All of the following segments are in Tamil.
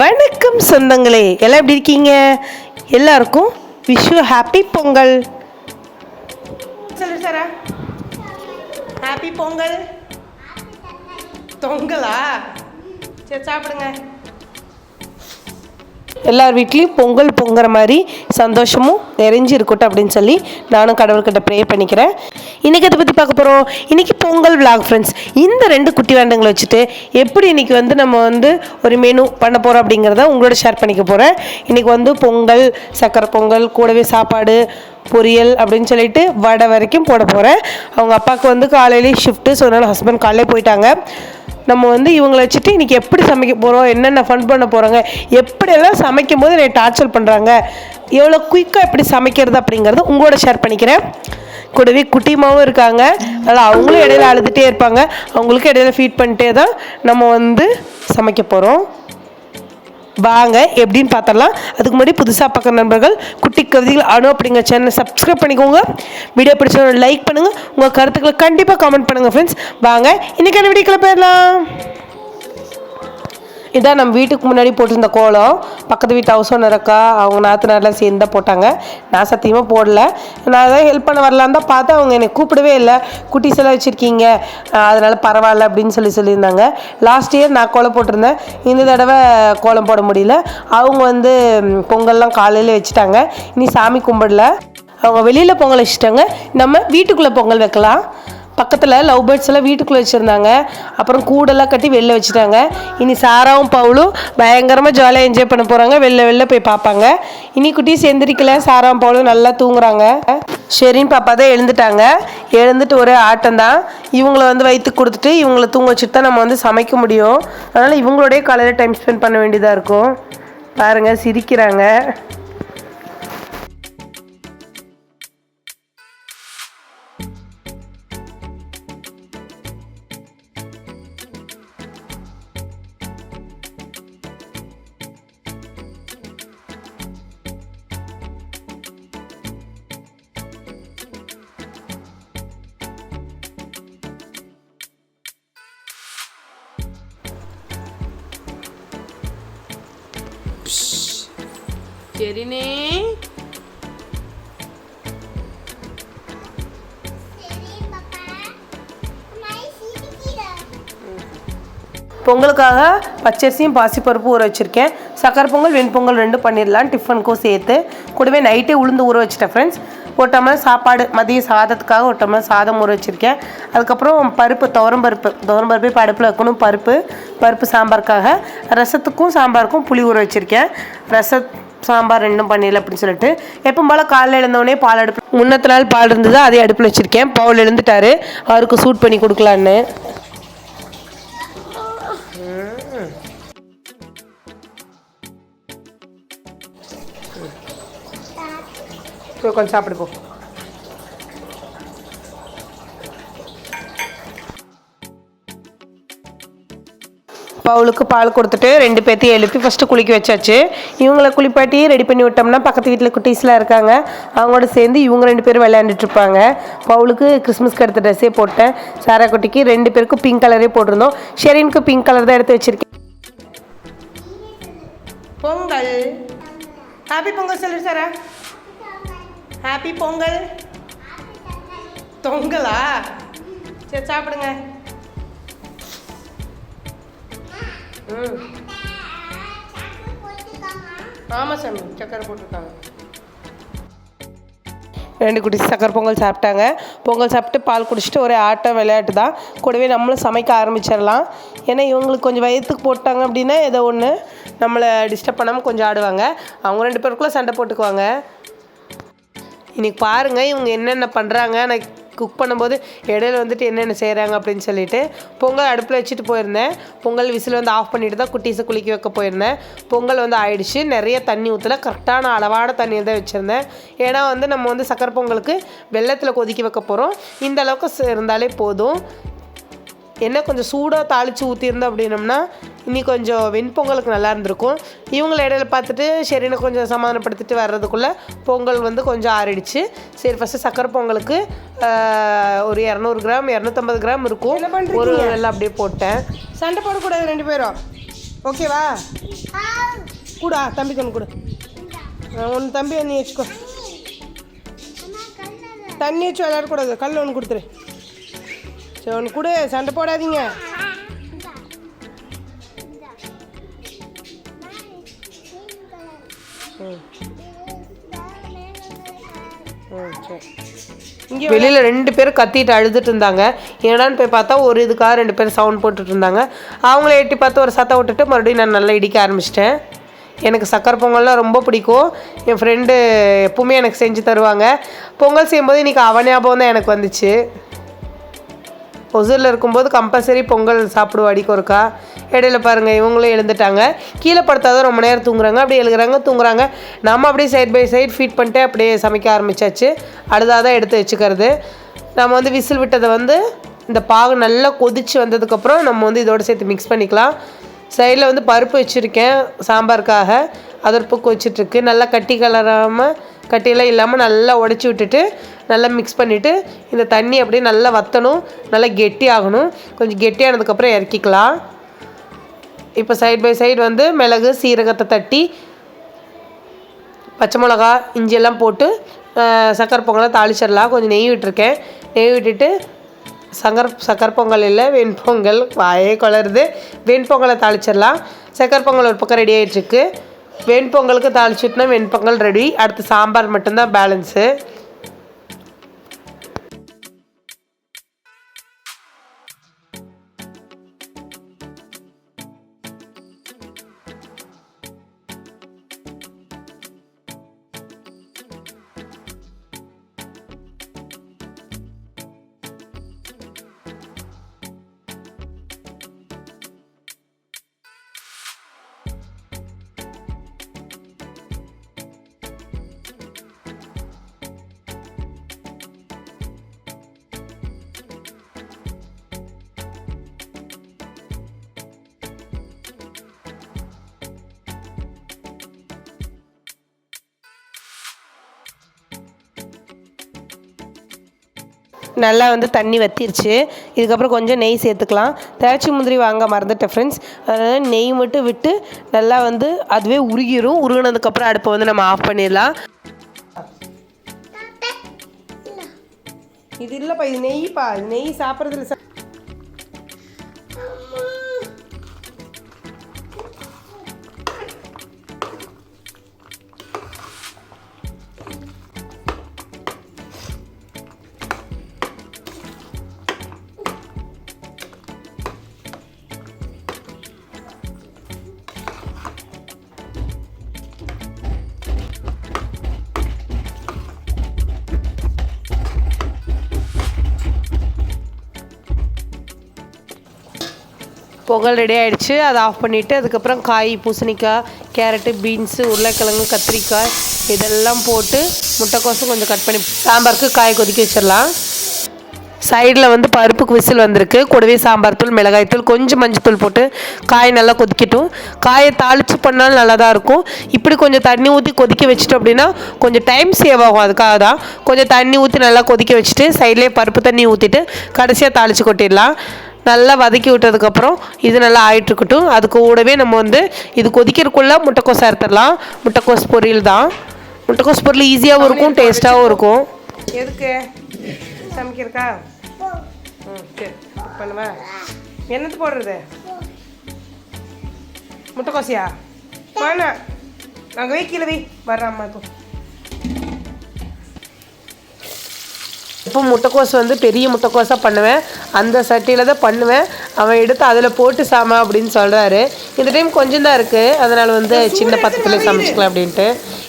வணக்கம் சொந்தங்களே. எல்லாம் எப்படி இருக்கீங்க? எல்லாருக்கும் விஷு ஹாப்பி பொங்கல். சொல்லு சாரா. ஹாப்பி பொங்கல். பொங்கலா? சரி சாப்பிடுங்க. எல்லார் வீட்லேயும் பொங்கல் பொங்குற மாதிரி சந்தோஷமும் நிறைஞ்சு இருக்கட்டும் அப்படின்னு சொல்லி நானும் கடவுள்கிட்ட ப்ரே பண்ணிக்கிறேன். இன்றைக்கி அதை பற்றி பார்க்க போகிறோம் இன்றைக்கி பொங்கல் விளாக் ஃப்ரெண்ட்ஸ் இந்த ரெண்டு குட்டி வேண்டங்களை வச்சுட்டு எப்படி இன்றைக்கி வந்து நம்ம வந்து ஒரு மெனு பண்ண போகிறோம் அப்படிங்கிறத உங்களோட ஷேர் பண்ணிக்க போகிறேன் இன்றைக்கி வந்து பொங்கல் சக்கரை பொங்கல் கூடவே சாப்பாடு பொரியல் அப்படின்னு சொல்லிட்டு வடை வரைக்கும் போட போகிறேன் அவங்க அப்பாவுக்கு வந்து காலையிலேயே ஷிஃப்ட்டு ஸோ அதனால் ஹஸ்பண்ட் காலையிலே போயிட்டாங்க. நம்ம வந்து இவங்களை வச்சுட்டு இன்றைக்கி எப்படி சமைக்க போகிறோம் என்னென்ன ஃபன் பண்ண போகிறாங்க எப்படியெல்லாம் சமைக்கும் போது என்னை டார்ச்சர் பண்ணுறாங்க எவ்வளோ குயிக்காக எப்படி சமைக்கிறது அப்படிங்கிறத உங்களோட ஷேர் பண்ணிக்கிறேன். கூடவே குட்டிமாவும் இருக்காங்க. அதனால் அவங்களும் இடையில அழுதுகிட்டே இருப்பாங்க. அவங்களுக்கும் இடையில ஃபீட் பண்ணிட்டே தான் நம்ம வந்து சமைக்க போகிறோம் வாங்க எப்படின்னு பார்த்தரலாம் அதுக்கு முன்னாடி புதுசாக பார்க்குற நண்பர்கள் குட்டி கவிதைகள் அணு அப்படிங்கிற சேனல் சப்ஸ்கிரைப் பண்ணிக்கோங்க. வீடியோ பிடிச்ச லைக் பண்ணுங்கள் உங்கள் கருத்துக்களை கண்டிப்பாக கமெண்ட் பண்ணுங்கள் ஃப்ரெண்ட்ஸ் வாங்க இன்றைக்கான வீடியோக்களை போயிடலாம். இதான் நம்ம வீட்டுக்கு முன்னாடி போட்டிருந்த கோலம். பக்கத்து வீட்டு ஹவுஸ் ஓனர் அக்கா அவங்க நாத்தனார்லாம் சேர்ந்து தான் போட்டாங்க. நான் சத்தியமாக போடல. நான் தான் ஹெல்ப் பண்ண வரலான்னு தான் பார்த்தா அவங்க என்னை கூப்பிடவே இல்லை. குட்டீஸ் எல்லாம் வச்சுருக்கீங்க. அதனால் பரவாயில்ல அப்படின்னு சொல்லி சொல்லியிருந்தாங்க. லாஸ்ட் இயர் நான் கோலம் போட்டிருந்தேன். இந்த தடவை கோலம் போட முடியல. அவங்க வந்து பொங்கல்லாம் காலையில் வச்சுட்டாங்க. இனி சாமி கும்பிடல. அவங்க வெளியில் பொங்கல் வச்சுட்டாங்க. நம்ம வீட்டுக்குள்ளே பொங்கல் வைக்கலாம். பக்கத்தில் லவ் பேர்ட்ஸ் எல்லாம் வீட்டுக்குள்ளே வச்சுருந்தாங்க. அப்புறம் கூடெல்லாம் கட்டி வெளில வச்சுட்டாங்க. இனி சாராவும் பவுலும் பயங்கரமாக ஜாலியாக என்ஜாய் பண்ண போகிறாங்க வெளில வெளில போய் பார்ப்பாங்க. இனி குட்டி செந்திரிக்கல சாராவும் பவுலும் நல்லா தூங்குறாங்க. ஷெரின் பாப்பா தான் எழுந்துட்டாங்க. எழுந்துட்டு ஒரே ஆட்டம் தான். இவங்களை வந்து வைத்து கொடுத்துட்டு இவங்களை தூங்க வச்சுட்டு தான் நம்ம வந்து சமைக்க முடியும். அதனால் இவங்களோடய காலையில் டைம் ஸ்பெண்ட் பண்ண வேண்டியதாக இருக்கும். பாருங்கள் சிரிக்கிறாங்க. சரினே. பொங்கலுக்காக பச்சரிசியும் பாசிப்பருப்பு ஊற வச்சுருக்கேன். சக்கரை பொங்கல் வெண்பொங்கல் ரெண்டும் பண்ணிடலாம் டிஃபனுக்கும் சேர்த்து. கூடவே நைட்டே உளுந்து ஊற வச்சிட்டேன் ஃப்ரெண்ட்ஸ் ஒரு டம்ளர் சாப்பாடு மதிய சாதத்துக்காக ஒரு டம்ளர் சாதம் ஊற வச்சுருக்கேன். அதுக்கப்புறம் பருப்பு துவரம் பருப்பு. துவரம் பருப்பு இப்போ அடுப்பில் வைக்கணும். பருப்பு பருப்பு சாம்பாருக்காக ரசத்துக்கும் சாம்பாருக்கும் புளி ஊற வச்சுருக்கேன். ரச சாம்பார் ரெண்டும் பண்ணிடல அப்படின்னு சொல்லிட்டு. எப்பவும் போல் காலையில் எழுந்தவொடனே பால் அடுப்பு முன்னத்து நாள் பால் இருந்தது அதே அடுப்பில் வச்சுருக்கேன். பவுல் எழுந்துட்டாரு. அவருக்கு சூட் பண்ணி கொடுக்கலான்னு. கொஞ்சம் சாப்பிடு போ. பவுலுக்கு பால் கொடுத்துட்டு ரெண்டு பேர்த்தையும் எழுப்பி ஃபஸ்ட்டு குளிக்க வச்சாச்சு. இவங்கள குளிப்பாட்டி ரெடி பண்ணி விட்டோம்னா பக்கத்து வீட்டில் குட்டீஸ்லாம் இருக்காங்க. அவங்களோட சேர்ந்து இவங்க ரெண்டு பேரும் விளையாண்டுட்டு இருப்பாங்க. பவுலுக்கு கிறிஸ்மஸ்க்கு எடுத்த ட்ரெஸ்ஸே போட்டேன். சாரா குட்டிக்கு ரெண்டு பேருக்கும் பிங்க் கலரே போட்டிருந்தோம். ஷெரீனுக்கு பிங்க் கலர் தான் எடுத்து வச்சிருக்கேன். பொங்கல். ஹாப்பி பொங்கல் சொல்லு சாரா. ஹாப்பி பொங்கல் தொங்கலா சரி சாப்பிடுங்க. ம். ஆமாம் சாமி சக்கரை போட்டிருக்காங்க. ரெண்டு குடி சக்கரை பொங்கல் சாப்பிட்டாங்க. பொங்கல் சாப்பிட்டு பால் குடிச்சிட்டு ஒரே ஆட்டம் விளையாட்டு தான். கூடவே நம்மளும் சமைக்க ஆரம்பிச்சிடலாம். ஏன்னா இவங்களுக்கு கொஞ்சம் வயத்துக்கு போட்டாங்க அப்படின்னா ஏதோ ஒன்று நம்மளை டிஸ்டர்ப் பண்ணாமல் கொஞ்சம் ஆடுவாங்க. அவங்க ரெண்டு பேருக்குள்ளே சண்டை போட்டுக்குவாங்க. இன்றைக்கி பாருங்கள் இவங்க என்னென்ன பண்ணுறாங்க நான் குக் பண்ணும்போது இடையில வந்துட்டு என்னென்ன செய்கிறாங்க அப்படின்னு சொல்லிட்டு பொங்கல் அடுப்பில் வச்சுட்டு போயிருந்தேன். பொங்கல் விசில் வந்து ஆஃப் பண்ணிட்டு தான் குட்டீஸை குளிக்க வைக்க போயிருந்தேன். பொங்கல் வந்து ஆயிடுச்சு. நிறைய தண்ணி ஊற்றல கரெக்டான அளவான தண்ணி தான் வச்சுருந்தேன். ஏன்னா வந்து நம்ம வந்து சக்கரை பொங்கலுக்கு வெள்ளத்தில் கொதிக்க வைக்க போகிறோம் இந்த அளவுக்கு இருந்தாலே போதும். என்ன கொஞ்சம் சூடாக தாளித்து ஊற்றிருந்தோம் அப்படின்னம்னா இன்னி கொஞ்சம் வெண்பொங்கலுக்கு நல்லா இருந்திருக்கும். இவங்கள இடையில பார்த்துட்டு சரின்னு கொஞ்சம் சமாதானப்படுத்திட்டு வர்றதுக்குள்ளே பொங்கல் வந்து கொஞ்சம் ஆறிடுச்சு. சரி ஃபஸ்ட்டு சக்கரை பொங்கலுக்கு ஒரு இரநூறு கிராம் இரநூத்தம்பது கிராம் இருக்கும். ஒரு வெள்ளம் அப்படியே போட்டேன். சண்டை போடக்கூடாது ரெண்டு பேரும். ஓகேவா கூடா தம்பி கண்ணு கொடு. ஒன்று தம்பி நீ வச்சுக்கோ. தண்ணி வச்சு விளையாடக்கூடாது. கல் ஒன்று கொடுத்துரு. சரி ஒன்று கொடு சண்டை போடாதீங்க. வெளியில் ரெண்டு பேரும் கத்திட்டு அழுதுட்டு இருந்தாங்க. என்னடான்னு போய் பார்த்தா ஒரு இதுக்காக ரெண்டு பேரும் சவுண்ட் போட்டுட்டு இருந்தாங்க. அவங்கள எட்டி பார்த்து ஒரு சத்தம் விட்டுட்டு மறுபடியும் நான் நல்லா இடிக்க ஆரம்பிச்சிட்டேன். எனக்கு சக்கரை பொங்கல்லாம் ரொம்ப பிடிக்கும். என் ஃப்ரெண்டு எப்பவுமே எனக்கு செஞ்சு தருவாங்க. பொங்கல் செய்யும்போது இன்றைக்கி அவன் ஞாபகம் தான் எனக்கு வந்துச்சு. ஒசூரில் இருக்கும்போது கம்பல்சரி பொங்கல் சாப்பிடுவோம் அடிக்க ஒருக்கா. இடையில பாருங்கள் இவங்களும் எழுந்துட்டாங்க. கீழே படுத்தாதான் ரொம்ப நேரம் தூங்குறாங்க. அப்படியே எழுகிறாங்க தூங்குறாங்க. நம்ம அப்படியே சைட் பை சைட் ஃபீட் பண்ணிட்டு அப்படியே சமைக்க ஆரம்பிச்சாச்சு. அழுதாதான் எடுத்து வச்சுக்கிறது. நம்ம வந்து விசில் விட்டதை வந்து இந்த பாகு நல்லா கொதிச்சு வந்ததுக்கப்புறம் நம்ம வந்து இதோட சேர்த்து மிக்ஸ் பண்ணிக்கலாம். சைடில் வந்து பருப்பு வச்சுருக்கேன் சாம்பாருக்காக. அதற்கு ஒரு வச்சிட்ருக்கு நல்லா கட்டி கலராமல் கட்டியெல்லாம் இல்லாமல் நல்லா உடச்சி விட்டுட்டு நல்லா மிக்ஸ் பண்ணிவிட்டு இந்த தண்ணி அப்படியே நல்லா வற்றணும் நல்லா கெட்டியாகணும் கொஞ்சம் கெட்டியானதுக்கப்புறம் இறக்கிக்கலாம். இப்போ சைடு பை சைடு வந்து மிளகு சீரகத்தை தட்டி பச்சை மிளகா இஞ்சியெல்லாம் போட்டு சக்கரை பொங்கலை தாளிச்சிடலாம். கொஞ்சம் நெய் விட்டுருக்கேன். நெய் விட்டுட்டு சங்கர் சக்கரை பொங்கல் இல்லை வெண்பொங்கல் வாயே குளருது வெண்பொங்கலை தாளிச்சிடலாம். சக்கரை பொங்கல் ஒரு பக்கம் ரெடி ஆகிட்டுருக்கு வெண்பொங்கலுக்கு தாளிச்சுட்டுனா வெண்பொங்கல் ரெடி அடுத்து சாம்பார் மட்டும்தான் பேலன்ஸு நல்லா வந்து தண்ணி வத்திருச்சு. இதுக்கப்புறம் கொஞ்சம் நெய் சேர்த்துக்கலாம். திராட்சை முந்திரி வாங்க மறந்துட்டேன் ஃப்ரெண்ட்ஸ் அதனால் நெய் மட்டும் விட்டு நல்லா வந்து அதுவே உருகிரும். உருகினதுக்கப்புறம் அடுப்பை வந்து நம்ம ஆஃப் பண்ணிடலாம். இது இல்லைப்பா இது நெய்ப்பா. இது நெய் சாப்பிட்றதுல பொங்கல் ரெடி ஆகிடுச்சு அதை ஆஃப் பண்ணிவிட்டு அதுக்கப்புறம் காய் பூசணிக்காய் கேரட்டு பீன்ஸு உருளைக்கிழங்கு கத்திரிக்காய் இதெல்லாம் போட்டு முட்டைக்கோசம் கொஞ்சம் கட் பண்ணி சாம்பாருக்கு காய் கொதிக்க வச்சிடலாம். சைடில் வந்து பருப்புக்கு விசில் வந்திருக்கு. கூடவே சாம்பார் தூள் மிளகாய் தூள் கொஞ்சம் மஞ்சத்தூள் போட்டு காய் நல்லா கொதிக்கட்டும். காயை தாளித்து பண்ணாலும் நல்லா தான் இருக்கும். இப்படி கொஞ்சம் தண்ணி ஊற்றி கொதிக்க வச்சுட்டோம் அப்படின்னா கொஞ்சம் டைம் சேவ் ஆகும். அதுக்காக தான் கொஞ்சம் தண்ணி ஊற்றி நல்லா கொதிக்க வச்சுட்டு சைட்லேயே பருப்பு தண்ணி ஊற்றிட்டு கடைசியாக தாளித்து கொட்டிடலாம். நல்லா வதக்கி விட்டதுக்கப்புறம் இது நல்லா ஆயிட்டுருக்கட்டும். அது கூடவே நம்ம வந்து இது கொதிக்கிறதுக்குள்ளே முட்டைக்கோஸ் அறுத்துடலாம். முட்டைக்கோஸ் பொரியல் தான். முட்டைக்கோஸ் பொரியல் ஈஸியாகவும் இருக்கும் டேஸ்ட்டாகவும் இருக்கும். எதுக்கு? சமைக்கிறக்கா ம் சரி. பண்ணுவா என்னத்து போடுறது? முட்டைக்கோசியா? வேணாம் அங்கே வை. கீழே வை வர்றாம்மா இப்போ இப்போ முட்டைக்கோஸ் வந்து பெரிய முட்டைக்கோஸாக பண்ணுவேன். அந்த சட்டியில் தான் பண்ணுவேன். அவன் எடுத்து அதில் போட்டு சாம அப்படின்னு சொல்கிறாரு இந்த டைம் கொஞ்சம் தான் இருக்குது அதனால் வந்து சின்ன பக்கத்தில் சமைச்சிக்கலாம் அப்படின்ட்டு.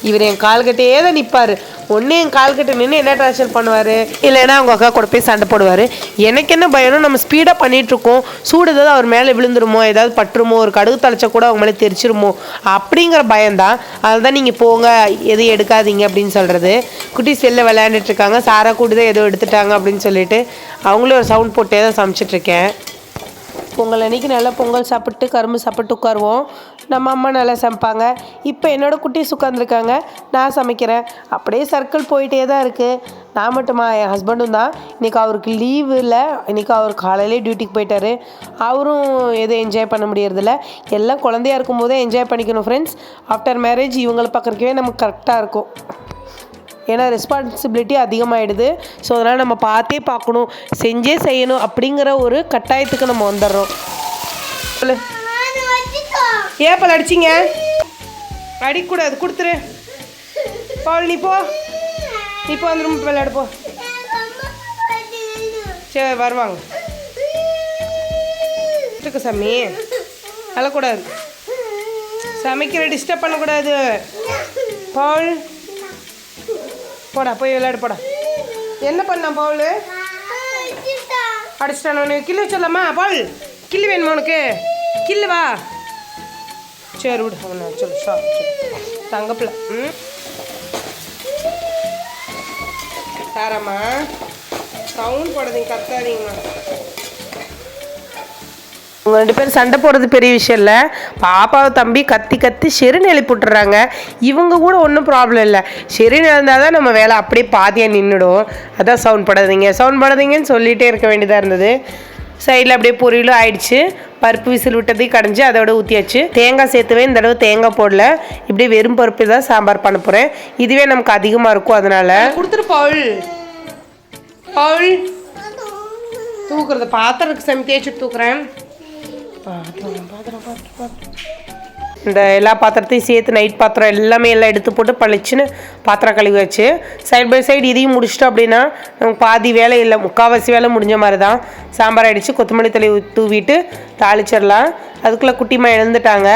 இவர் என் கால்கிட்டே தான் நிற்பார் ஒன்று என் கால்கிட்ட நின்று என்ன டார்ச்சர் பண்ணுவார்? இல்லைன்னா அவங்க அக்கா கூட போய் சண்டை போடுவார். எனக்கு என்ன பயம்னா நம்ம ஸ்பீடாக பண்ணிகிட்ருக்கோம் சூடு ஏதாவது அவர் மேலே விழுந்துருமோ ஏதாவது பட்டுருமோ ஒரு கடுகு தலைச்சா கூட அவங்க மேலே தெரிச்சிருமோ அப்படிங்கிற பயம்தான். அதுதான் நீங்கள் போங்க எதுவும் எடுக்காதீங்க அப்படின்னு சொல்கிறது குட்டி வெளில விளையாண்டுட்டு இருக்காங்க. சாரா கூட்டி தான் ஏதோ எடுத்துட்டாங்க அப்படின்னு சொல்லிட்டு அவங்களே ஒரு சவுண்ட் போட்டே தான் சமைச்சிட்ருக்கேன் பொங்கல் அன்னைக்கு நல்லா பொங்கல் சாப்பிட்டு கரும்பு சாப்பிட்டு உட்காருவோம். நம்ம அம்மா நல்லா சமைப்பாங்க. இப்போ என்னோடய குட்டீஸ் உட்காந்துருக்காங்க நான் சமைக்கிறேன். அப்படியே சர்க்கிள் போயிட்டே தான் இருக்குது நான் மட்டுமா? என் ஹஸ்பண்டும் தான். இன்றைக்கி அவருக்கு லீவில் இன்றைக்கி அவர் காலையிலே டியூட்டிக்கு போயிட்டாரு. அவரும் எதுவும் என்ஜாய் பண்ண முடியறதில்ல. எல்லாம் குழந்தையா இருக்கும்போதே என்ஜாய் பண்ணிக்கணும் ஃப்ரெண்ட்ஸ் ஆஃப்டர் மேரேஜ் இவங்களை பார்க்குறக்கவே நமக்கு கரெக்டாக இருக்கும். ஏன்னா ரெஸ்பான்சிபிலிட்டி அதிகமாகிடுது ஸோ அதனால் நம்ம பார்த்தே பார்க்கணும். செஞ்சே செய்யணும் அப்படிங்கிற ஒரு கட்டாயத்துக்கு நம்ம வந்துடுறோம். சொல்லு. ஏன் பல அடிச்சிங்க? அடிக்கூடாது கொடுத்துரு. பால் நீ போ. நீ போ அந்த ரூம் விளையாடு போ சரி வருவாங்க. இருக்கு சாமி. அழக்கூடாது. சமைக்கிற டிஸ்டர்ப் பண்ணக்கூடாது. பவுல் போடா போய் விளையாடு போடா. என்ன பண்ணான் பவுல் அடிச்சிட்டான் உனக்கு கில்லு சொல்லாமா பால்? கில்லு வேணுமா உனக்கு? கில்லு வா. சரி விடு. அவனை சொல்லு சா தங்கப்பில் ம்? தாராம்மா. சவுண்ட் போடாதீங்க கத்தாதீங்கம்மா. அவங்க ரெண்டு பேரும் சண்டை போடுறது பெரிய விஷயம் இல்லை. பாப்பாவை தம்பி கத்தி கத்தி செருன் எழுப்பி விட்டுறாங்க. இவங்க கூட ஒன்றும் ப்ராப்ளம் இல்லை. செருன் இருந்தால் தான் நம்ம வேலை அப்படியே பாதியாக நின்றுடும் அதான் சவுண்ட் படாதீங்க. சவுண்ட் படாதீங்கன்னு சொல்லிகிட்டே இருக்க வேண்டியதாக இருந்தது. சைடில் அப்படியே பொரியலும் ஆயிடுச்சு. பருப்பு விசில் விட்டதையும் கடைஞ்சி அதோட ஊற்றியாச்சு தேங்காய் சேர்த்துவே இந்த தடவை தேங்காய் போடல. இப்படியே வெறும் பருப்பு தான் சாம்பார் பண்ண போகிறேன் இதுவே நமக்கு அதிகமாக இருக்கும் அதனால. கொடுத்துரு பவுல். பவுல். தூக்குறது பாத்திரத்துக்கு சமி தூக்குறேன் பாத்திரம் பாத்திரம் பாத்திரம் பாத்திரம் இந்த எல்லா பாத்திரத்தையும் சேர்த்து நைட் பாத்திரம் எல்லாமே எல்லாம் எடுத்து போட்டு பழிச்சுன்னு பாத்திரம் கழுவி வச்சு சைடு பை சைடு இதையும் முடிச்சிட்டோம் அப்படின்னா நமக்கு பாதி வேலை இல்லை. முக்கால்வாசி வேலை முடிஞ்ச மாதிரி தான். சாம்பார் அடித்து கொத்தமல்லி தலை தூவிட்டு தாளிச்சிடலாம். அதுக்குள்ளே குட்டிமா எழுந்துட்டாங்க.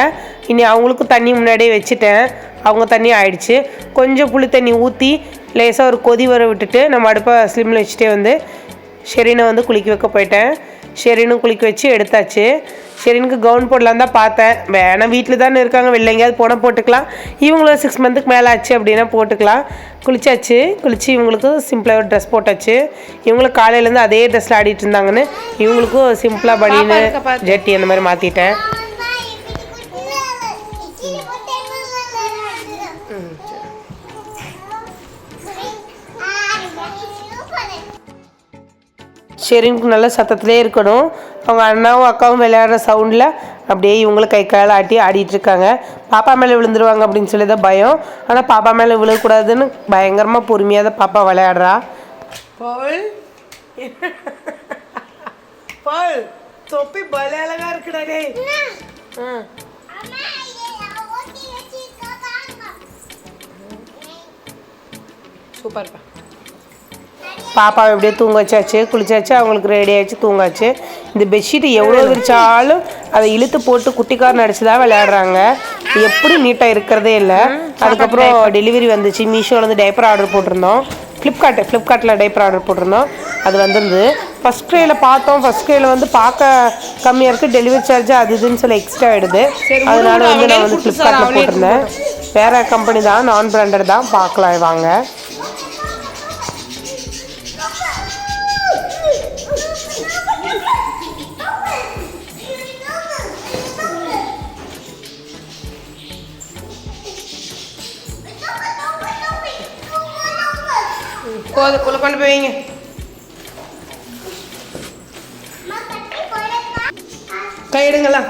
இனி அவங்களுக்கும் தண்ணி முன்னாடியே வச்சுட்டேன். அவங்க தண்ணி ஆயிடுச்சு. கொஞ்சம் புளி தண்ணி ஊற்றி லேசாக ஒரு கொதி வர விட்டுட்டு நம்ம அடுப்பை ஸ்லிம்மில் வச்சுட்டே வந்து ஷெரீனை வந்து குளிக்க வைக்க போயிட்டேன். ஷெரீனும் குளிக்க வச்சு எடுத்தாச்சு. ஷெரீனுக்கு கவுன் போடலாம் தான் பார்த்தேன். வேணாம் வீட்டில் தானே இருக்காங்க வெளில எங்கேயாவது போனால் போட்டுக்கலாம். இவங்களும் சிக்ஸ் மந்த்துக்கு மேலே ஆச்சு அப்படின்னா போட்டுக்கலாம். குளிச்சாச்சு. குளிச்சு இவங்களுக்கு சிம்பிளாக ஒரு ட்ரெஸ் போட்டாச்சு. இவங்களும் காலையிலேருந்து அதே ட்ரெஸ்ஸில் ஆடிட்டு இருந்தாங்கன்னு இவங்களுக்கும் சிம்பிளாக பனின்னு ஜட்டி அந்த மாதிரி மாற்றிட்டேன் ஷெரீனுக்கு நல்ல சத்தத்திலே இருக்கணும். அவங்க அண்ணாவும் அக்காவும் விளையாடுற சவுண்டில் அப்படியே இவங்களும் கை கால் ஆட்டி ஆடிட்டு இருக்காங்க. பாப்பா மேலே விழுந்துருவாங்க அப்படின்னு சொல்லி தான் பயம். ஆனால் பாப்பா மேலே விழக்கூடாதுன்னு பயங்கரமாக பொறுமையாக தான் பாப்பா விளையாடுறா. பால். பால். தொப்பி பல அழகா இருக்குடா டேய். சூப்பர்ப்பா. பாப்பாவை எப்படியே தூங்க வச்சாச்சு குளிச்சாச்சு அவங்களுக்கு ரெடி ஆச்சு தூங்காச்சு. இந்த பெட்ஷீட்டு எவ்வளோ விரிச்சாலும் அதை இழுத்து போட்டு குட்டிக்காரன் அடிச்சு தான் விளையாடுறாங்க. எப்படி நீட்டாக இருக்கிறதே இல்லை. அதுக்கப்புறம் டெலிவரி வந்துச்சு. மீஷோவில் வந்து டைப்பர் ஆர்டர் போட்டிருந்தோம். ஃப்ளிப்கார்ட்டு ஃப்ளிப்கார்ட்டில் டைப்பர் ஆர்டர் போட்டிருந்தோம். அது வந்திருந்து ஃபஸ்ட் க்ரேயில் பார்த்தோம். ஃபஸ்ட் க்ரேயில் வந்து பார்க்க கம்மியாக இருக்குது டெலிவரி சார்ஜ் அது இதுன்னு சொல்லி எக்ஸ்ட்ரா ஆகிடுது அதனால வந்து நான் வந்து ஃப்ளிப்கார்ட்டில் போட்டிருந்தேன். வேறு கம்பெனி தான் நான் பிராண்டட் தான் பார்க்கலாம் வாங்க போதும் உள்ள கொண்டு போய் வைங்க. கை எடுங்களா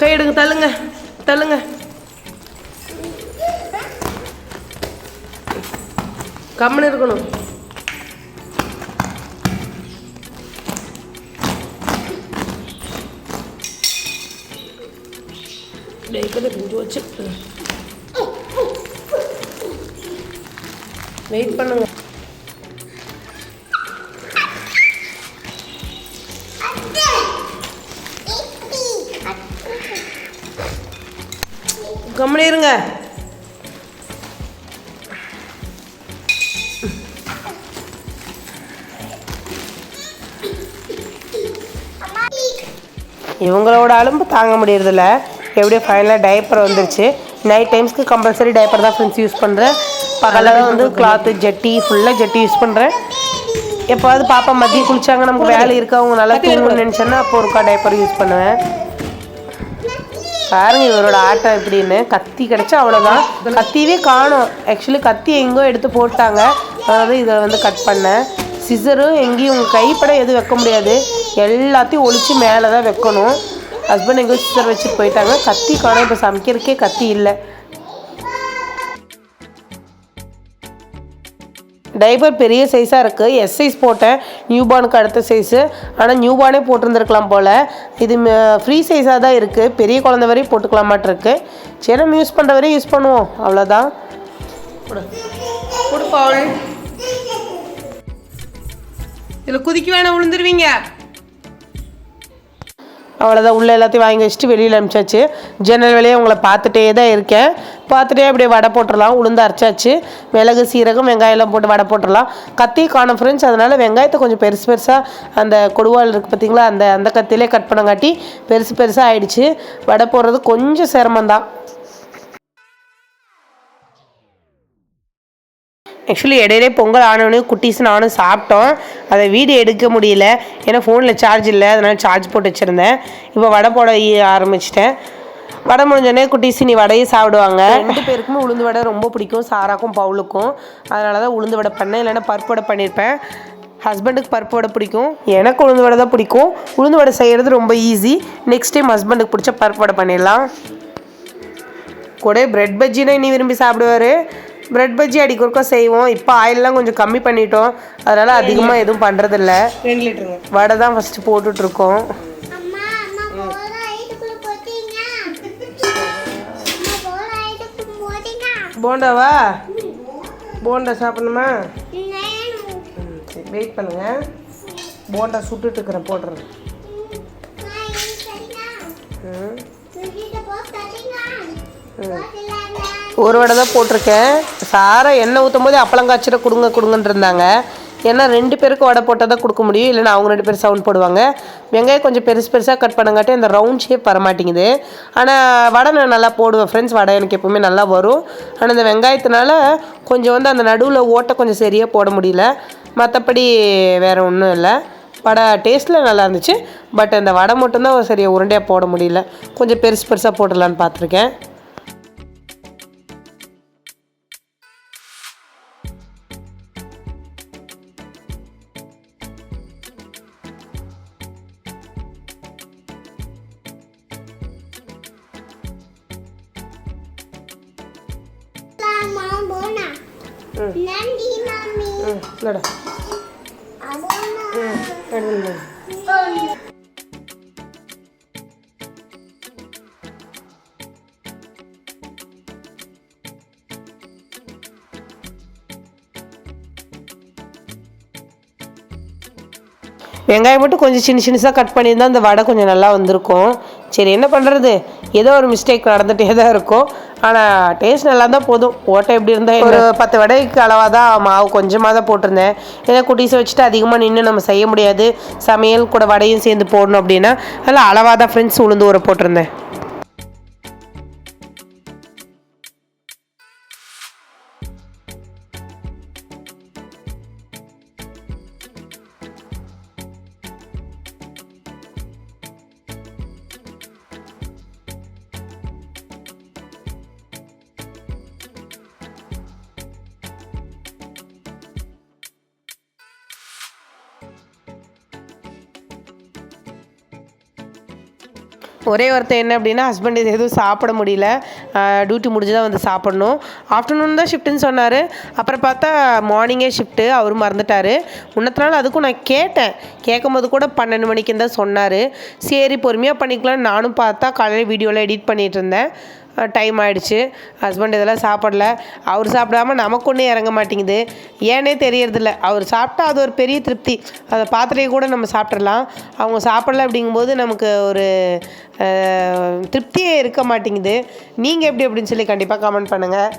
கை எடுங்க தள்ளுங்க தள்ளுங்க. கம்முன்னு இருக்கணும். டேக்கதை கொஞ்சம் வச்சு. வெயிட் பண்ணுங்க. இவங்களோட அலும்பு தாங்க முடியறதில்ல. எப்படியோ ஃபைனலாக டைப்பர் வந்துருச்சு. நைட் டைம்ஸ்க்கு கம்பல்சரி டைப்பர் தான் ஃப்ரெண்ட்ஸ் யூஸ் பண்ணுறேன் பகலில் வந்து கிளாத்து ஜட்டி ஃபுல்லாக ஜட்டி யூஸ் பண்ணுறேன் எப்போது பாப்பா மதியம் குளிச்சாங்க நமக்கு வேலை இருக்கு? அவங்க நல்லா தூங்கணும்னு நினச்சேன்னா அப்போ ஒருக்கா டைப்பர் யூஸ் பண்ணுவேன். பாருங்க இவரோட ஆட்டம் எப்படின்னு. கத்தி கிடச்சா அவ்வளோதான் கத்தியவே காணும். ஆக்சுவலி கத்தி எங்கோ எடுத்து போட்டாங்க. அதாவது இதை வந்து கட் பண்ணேன் சிசரும் எங்கேயும் உங்கள் கைப்பட எதுவும் வைக்க முடியாது. எல்லாத்தையும் ஒழிச்சு மேலே தான் வைக்கணும். ஹஸ்பண்ட் எங்கேயோ சிசர் வச்சுட்டு போயிட்டாங்க. கத்தி காணும். இப்போ சமைக்கிறதுக்கே கத்தி இல்லை. டைப்பர் பெரிய சைஸாக இருக்குது எஸ் சைஸ் போட்டேன். நியூபார்னுக்கு அடுத்த சைஸு ஆனால் நியூபார்னே போட்டிருந்துருக்கலாம் போல். இது ஃப்ரீ சைஸாக தான் இருக்குது பெரிய குழந்த வரையும் போட்டுக்கலாமாட்டிருக்கு சரி நம்ம யூஸ் பண்ணுற வரையும் யூஸ் பண்ணுவோம். அவ்வளோதான் இதில் குதிக்க வேணாம் விழுந்துருவீங்க. அவ்வளோதான் உள்ளே எல்லாத்தையும் வாங்கி வச்சுட்டு வெளியில் அனுப்பிச்சாச்சு. ஜன்னல் வேலையை உங்களை பார்த்துட்டே தான் இருக்கேன். பார்த்துட்டே அப்படியே வடை போட்டுடலாம். உளுந்து அரைச்சாச்சு. மிளகு சீரகம் வெங்காயம்லாம் போட்டு வடை போட்டுடலாம். கத்தி காணும் ஃப்ரெண்ட்ஸ் அதனால் வெங்காயத்தை கொஞ்சம் பெருசு பெருசாக அந்த கொடுவால் இருக்குது பார்த்தீங்களா அந்த அந்த கத்திலே கட் பண்ணங்காட்டி பெருசு பெருசாக ஆயிடுச்சு. வடை போடுறது கொஞ்சம் சிரமந்தான் ஆக்சுவலி இடையிலே பொங்கல் ஆனவனே குட்டீஸ் நானும் சாப்பிட்டோம். அதை வீடியோ எடுக்க முடியல. ஏன்னா ஃபோனில் சார்ஜ் இல்லை. அதனால் சார்ஜ் போட்டு வச்சுருந்தேன். இப்போ வடை போட ஆரம்பிச்சிட்டேன். வடை முடிஞ்சோடனே குட்டீஸ் நீ வடையும் சாப்பிடுவாங்க. ரெண்டு பேருக்குமே உளுந்து வடை ரொம்ப பிடிக்கும் சாராக்கும் பவுலுக்கும். அதனால தான் உளுந்து வடை பண்ணேன். இல்லைன்னா பருப்பு வடை பண்ணியிருப்பேன் ஹஸ்பண்டுக்கு பருப்பு வடை பிடிக்கும். எனக்கு உளுந்து வடை தான் பிடிக்கும். உளுந்து வடை செய்கிறது ரொம்ப ஈஸி நெக்ஸ்ட் டைம் ஹஸ்பண்டுக்கு பிடிச்ச பருப்பு வடை பண்ணிடலாம். கூட பிரெட் பஜ்ஜினா இனி விரும்பி சாப்பிடுவார். பிரெட் பஜ்ஜி அடிக்கொருக்கா செய்வோம். இப்போ ஆயிலெலாம் கொஞ்சம் கம்மி பண்ணிட்டோம். அதனால் அதிகமாக எதுவும் பண்ணுறதில்ல வடை தான் ஃபஸ்ட்டு போட்டுட்ருக்கோம் போண்டாவா? போண்டா சாப்பிடணுமா? ம் சரி வெயிட் பண்ணுங்கள் போண்டா சுட்டுட்டு இருக்கிறேன் போடுறேன் ம். ஒரு வடை தான் போட்டிருக்கேன். சாரை எண்ணெய் ஊற்றும் போது அப்பளம் காய்ச்சிட கொடுங்க கொடுங்கன்ட்டு இருந்தாங்க ஏன்னா ரெண்டு பேருக்கு வடை போட்டால் தான் கொடுக்க முடியும். இல்லைன்னா அவங்க ரெண்டு பேரும் சவுண்ட் போடுவாங்க. வெங்காயம் கொஞ்சம் பெருசு பெருசாக கட் பண்ணங்காட்டி அந்த ரவுண்ட் ஷேப் வரமாட்டேங்குது. ஆனால் வடை நான் நல்லா போடுவேன் ஃப்ரெண்ட்ஸ் வடை எனக்கு எப்போவுமே நல்லா வரும். ஆனால் இந்த வெங்காயத்தினால கொஞ்சம் வந்து அந்த நடுவில் ஓட்டை கொஞ்சம் சரியாக போட முடியல. மற்றபடி வேறு ஒன்றும் இல்லை. வடை டேஸ்ட்டில் நல்லா இருந்துச்சு. பட் அந்த வடை மட்டும்தான் சரியாக உருண்டையாக போட முடியல. கொஞ்சம் பெருசு பெருசாக போடலான்னு பார்த்துருக்கேன். வெங்காயம் மட்டும் கொஞ்சம் சின்ன சின்னதாக கட் பண்ணியிருந்தால் அந்த வடை கொஞ்சம் நல்லா வந்திருக்கும். சரி என்ன பண்ணுறது ஏதோ ஒரு மிஸ்டேக் நடந்துகிட்டே தான் இருக்கும். ஆனால் டேஸ்ட் நல்லா இருந்தால் போதும். ஓட்டை எப்படி இருந்தால் ஒரு பத்து வடைக்கு அளவாக தான் மாவு கொஞ்சமாக தான் போட்டிருந்தேன். ஏன்னா குட்டீஸை வச்சுட்டு அதிகமாக நின்று நம்ம செய்ய முடியாது. சமையல் கூட வடையும் சேர்ந்து போடணும் அப்படின்னா அதில் அளவாக தான் ஃப்ரெண்ட்ஸ் உளுந்து ஊற போட்டிருந்தேன். ஒரே ஒருத்தர் என்ன அப்படின்னா ஹஸ்பண்ட் இது எதுவும் சாப்பிட முடியல. டியூட்டி முடிஞ்சு தான் வந்து சாப்பிடணும். ஆஃப்டர்நூன் தான் ஷிஃப்ட்டுன்னு சொன்னார். அப்புறம் பார்த்தா மார்னிங்கே ஷிஃப்ட்டு அவர் மறந்துட்டார். முன்னத்தினால அதுக்கும் நான் கேட்டேன். கேட்கும்போது கூட பன்னெண்டு மணிக்குன்னு தான் சொன்னார். சரி பொறுமையாக பண்ணிக்கலாம்னு நானும் பார்த்தா காலையில் வீடியோவில் எடிட் பண்ணிகிட்டு இருந்தேன். டைம் ஆயிடுச்சு. ஹஸ்பண்ட் இதெல்லாம் சாப்பிடல. அவர் சாப்பிடாம நமக்கு ஒன்றும் இறங்க மாட்டேங்குது. ஏனே தெரியறதில்ல. அவர் சாப்பிட்டா அது ஒரு பெரிய திருப்தி. அதை பாத்திரையை கூட நம்ம சாப்பிட்றலாம் அவங்க சாப்பிடல அப்படிங்கும்போது நமக்கு ஒரு திருப்தியே இருக்க மாட்டேங்குது. நீங்கள் எப்படி அப்படின்னு சொல்லி கண்டிப்பாக கமெண்ட் பண்ணுங்கள்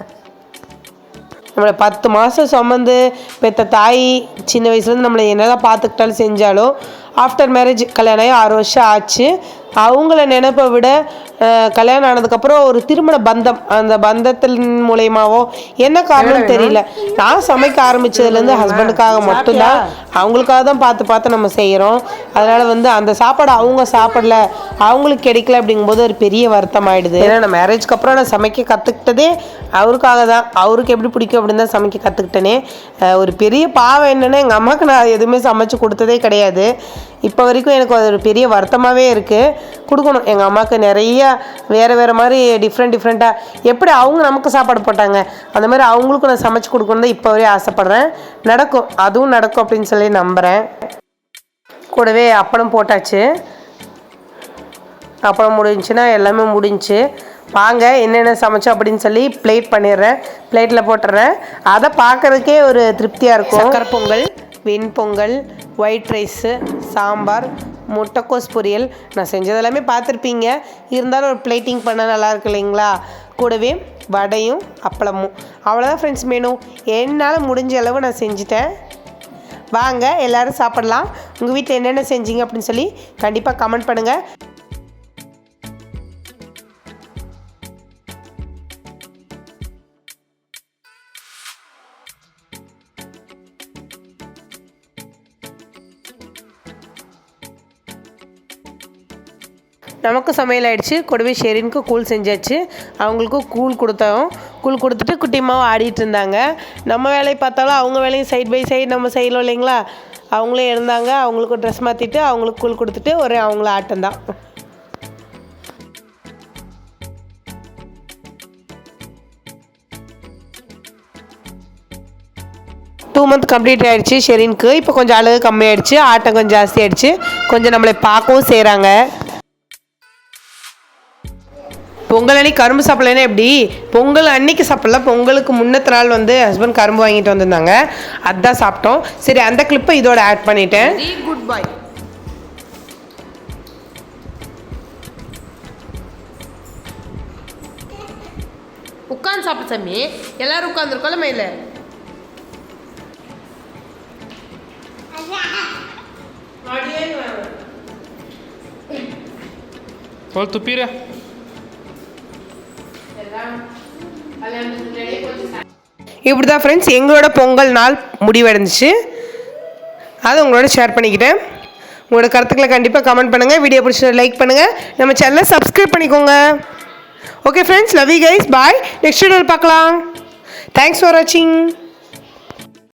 நம்மளை பத்து மாதம் சுமந்து பெற்ற தாய் சின்ன வயசுலேருந்து நம்மளை என்னதான் பார்த்துக்கிட்டாலும் செஞ்சாலும் ஆஃப்டர் மேரேஜ் கல்யாணம் ஆகி ஆறு வருஷம் ஆச்சு. அவங்கள நினைப்பை விட கல்யாணம் ஆனதுக்கப்புறம் ஒரு திருமண பந்தம் அந்த பந்தத்தின் மூலயமாவோ என்ன காரணம் தெரியல. நான் சமைக்க ஆரம்பிச்சதுலேருந்து ஹஸ்பண்டுக்காக மட்டும்தான் அவங்களுக்காக தான் பார்த்து பார்த்து நம்ம செய்கிறோம். அதனால் வந்து அந்த சாப்பாடு அவங்க சாப்பிடல அவங்களுக்கு கிடைக்கல அப்படிங்கும்போது ஒரு பெரிய வருத்தம் ஆயிடுது. ஏன்னா நான் மேரேஜ்க்கு அப்புறம் நான் சமைக்க கற்றுக்கிட்டதே அவருக்காக தான். அவருக்கு எப்படி பிடிக்கும் அப்படின்னு தான் சமைக்க கற்றுக்கிட்டேனே ஒரு பெரிய பாவம் என்னென்னா எங்கள் அம்மாவுக்கு நான் எதுவுமே சமைச்சு கொடுத்ததே கிடையாது. இப்போ வரைக்கும் எனக்கு அது ஒரு பெரிய வருத்தமாகவே இருக்குது கொடுக்கணும். எங்கள் அம்மாவுக்கு நிறைய வேறு வேறு மாதிரி டிஃப்ரெண்ட் டிஃப்ரெண்ட்டாக எப்படி அவங்க நமக்கு சாப்பாடு போட்டாங்க? அந்த மாதிரி அவங்களுக்கும் நான் சமைச்சு கொடுக்கணும் தான் இப்போ வரையும் ஆசைப்பட்றேன். நடக்கும். அதுவும் நடக்கும் அப்படின்னு சொல்லி நம்புகிறேன் கூடவே அப்பளம் போட்டாச்சு. அப்பளம் முடிஞ்சுன்னா எல்லாமே முடிஞ்சு. வாங்க என்னென்ன சமைச்சோம் அப்படின்னு சொல்லி பிளேட் பண்ணிடுறேன். பிளேட்டில் போட்டுடுறேன். அதை பார்க்குறதுக்கே ஒரு திருப்தியாக இருக்கும். சக்கரை பொங்கல் வெண்பொங்கல் ஒயிட் ரைஸு சாம்பார் முட்டைக்கோஸ் பொரியல். நான் செஞ்சதெல்லாமே பார்த்துருப்பீங்க. இருந்தாலும் ஒரு பிளேட்டிங் பண்ண நல்லா இருக்கு இல்லைங்களா? கூடவே வடையும் அப்பளமும். அவ்வளோதான் ஃப்ரெண்ட்ஸ் மெனு என்னால் முடிஞ்ச அளவு நான் செஞ்சுட்டேன். வாங்க எல்லாரும் சாப்பிட்லாம். உங்கள் வீட்டில் என்னென்ன செஞ்சீங்க அப்படின்னு சொல்லி கண்டிப்பாக கமெண்ட் பண்ணுங்கள் நமக்கு சமையல் ஆகிடுச்சு கூடவே ஷெரீனுக்கு கூழ் செஞ்சாச்சு. அவங்களுக்கும் கூழ் கொடுத்தோம். கூழ் கொடுத்துட்டு குட்டிமாவும் ஆடிட்டு இருந்தாங்க. நம்ம வேலையை பார்த்தாலும் அவங்க வேலையும் சைட் பை சைடு நம்ம செய்யலாம் இல்லைங்களா? அவங்களே இருந்தாங்க அவங்களுக்கும் ட்ரெஸ் மாற்றிட்டு அவங்களுக்கு கூழ் கொடுத்துட்டு ஒரே அவங்கள ஆட்டம் தான். டூ மந்த் கம்ப்ளீட் ஆயிடுச்சு ஷெரினுக்கு. இப்போ கொஞ்சம் அழகு கம்மியாயிடுச்சு ஆட்டம் கொஞ்சம் ஜாஸ்தி ஆகிடுச்சு கொஞ்சம் நம்மளை பார்க்கவும் செய்கிறாங்க பொங்கல் அன்னைக்கு கரும்பு சாப்பிடலைன்னா எப்படி? பொங்கல் அன்னைக்கு சாப்பிடல. பொங்கலுக்கு முன்னத்த நாள் வந்து ஹஸ்பண்ட் கரும்பு வாங்கிட்டு வந்திருந்தாங்க. அதான் சாப்பிட்டோம். சரி அந்த கிளிப்பை இதோட ஆட் பண்ணிட்டேன். குட் பாய் உட்காந்து சாப்பிடு சாமி. எல்லாரும் உட்காந்துருக்கோம்ல மயில. Qual tu pira? இப்படி தான் ஃப்ரெண்ட்ஸ் எங்களோட பொங்கல் நாள் முடிவடைஞ்சிச்சு. அதை உங்களோட ஷேர் பண்ணிக்கிட்டேன். உங்களோட கருத்துக்களை கண்டிப்பாக கமெண்ட் பண்ணுங்கள் வீடியோ பிடிச்ச லைக் பண்ணுங்கள் நம்ம சேனலை சப்ஸ்கிரைப் பண்ணிக்கோங்க. Okay friends love you guys bye next வீடியோவில் பார்க்கலாம். தேங்க்ஸ் ஃபார் வாட்சிங்